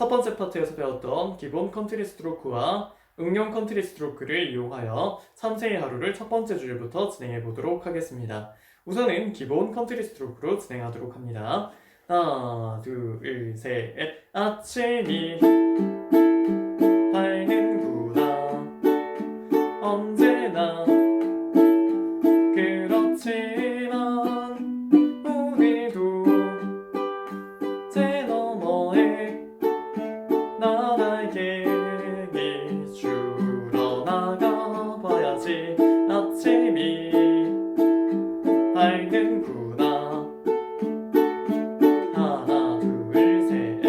첫 번째 파트에서 배웠던 기본 컨트리 스트로크와 응용 컨트리 스트로크를 이용하여 3세의 하루를 첫 번째 주제부터 진행해 보도록 하겠습니다. 우선은 기본 컨트리 스트로크로 진행하도록 합니다. 하나, 둘, 셋, 아침이 밝는구나. 하나 둘셋넷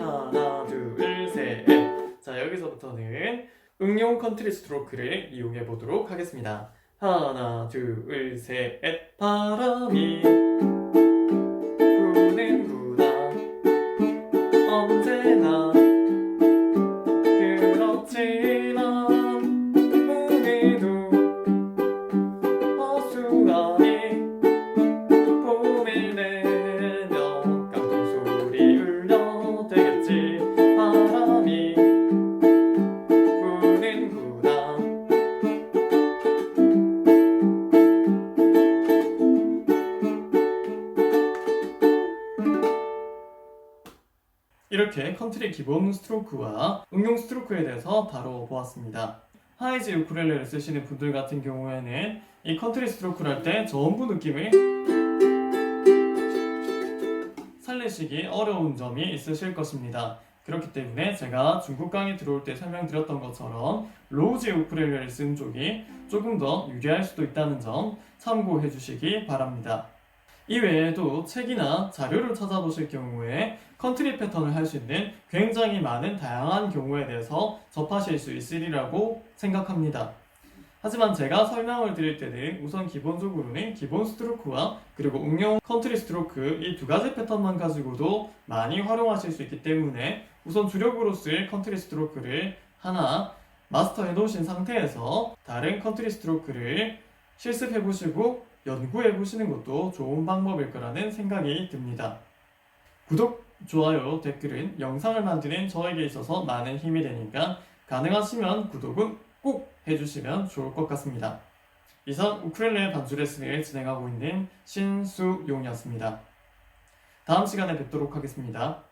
하나 둘셋자 여기서부터는 응용 컨트리 스트로크를 이용해 보도록 하겠습니다. 하나 둘셋 바람이 부는구나. 언제나 이렇게 컨트리 기본 스트로크와 응용 스트로크에 대해서 다뤄보았습니다. 하이즈 우쿨렐레를 쓰시는 분들 같은 경우에는 이 컨트리 스트로크를 할 때 전부 느낌을 살리시기 어려운 점이 있으실 것입니다. 그렇기 때문에 제가 중국 강의 들어올 때 설명드렸던 것처럼 로우즈 우쿨렐레를 쓴 쪽이 조금 더 유리할 수도 있다는 점 참고해 주시기 바랍니다. 이외에도 책이나 자료를 찾아보실 경우에 컨트리 패턴을 할 수 있는 굉장히 많은 다양한 경우에 대해서 접하실 수 있으리라고 생각합니다. 하지만 제가 설명을 드릴 때는 우선 기본적으로는 기본 스트로크와 그리고 응용 컨트리 스트로크 이 두 가지 패턴만 가지고도 많이 활용하실 수 있기 때문에 우선 주력으로 쓸 컨트리 스트로크를 하나 마스터해 놓으신 상태에서 다른 컨트리 스트로크를 실습해 보시고 연구해 보시는 것도 좋은 방법일 거라는 생각이 듭니다. 구독, 좋아요, 댓글은 영상을 만드는 저에게 있어서 많은 힘이 되니까 가능하시면 구독은 꼭 해주시면 좋을 것 같습니다. 이상 우크렐레 반주 레슨을 진행하고 있는 신수용이었습니다. 다음 시간에 뵙도록 하겠습니다.